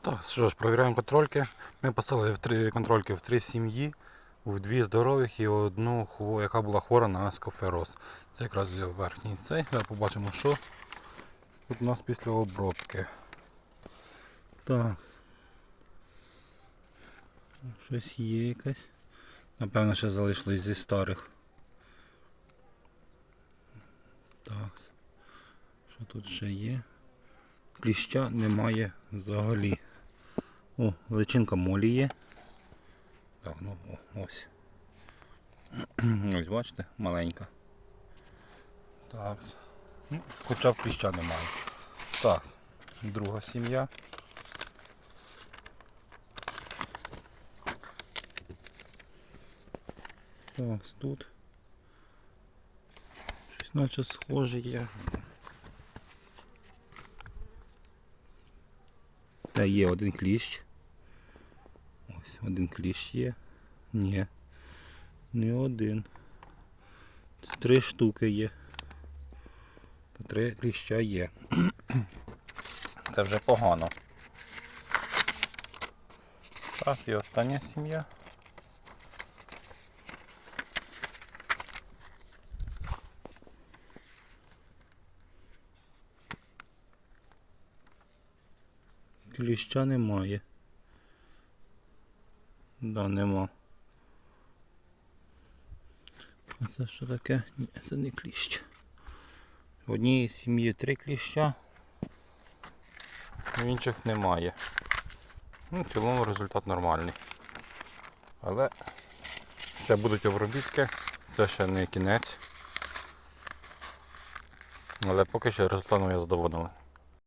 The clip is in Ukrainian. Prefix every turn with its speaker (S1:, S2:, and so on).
S1: Так, що ж, перевіряємо контрольки. Ми посилили в три контрольки в три сім'ї, в дві здорових і одну, яка була хвора на скофероз. Це якраз верхній цей. Зараз побачимо, що тут у нас після обробки. Так. Щось є якесь. Напевно, ще залишилось зі старих. Так. Що тут ще є? Кліща немає взагалі. О, личинка молі є. Так, ну о, ось. Ось бачите, маленька. Так. Ну, хоча б кліща немає. Так, друга сім'я. Так, тут. Щось наче схоже є. Та є один кліщ. Ось один кліщ є. Ні. Не один. Це три штуки є. Три кліща є. Це вже погано. Так, і остання сім'я. Кліща немає. Да, нема. А це що таке? Ні, це не кліщ. В одній сім'ї три кліща, в інших немає. Ну, в цілому результат нормальний. Але ще будуть обробітки, це ще не кінець. Але поки що результатом я задоволений.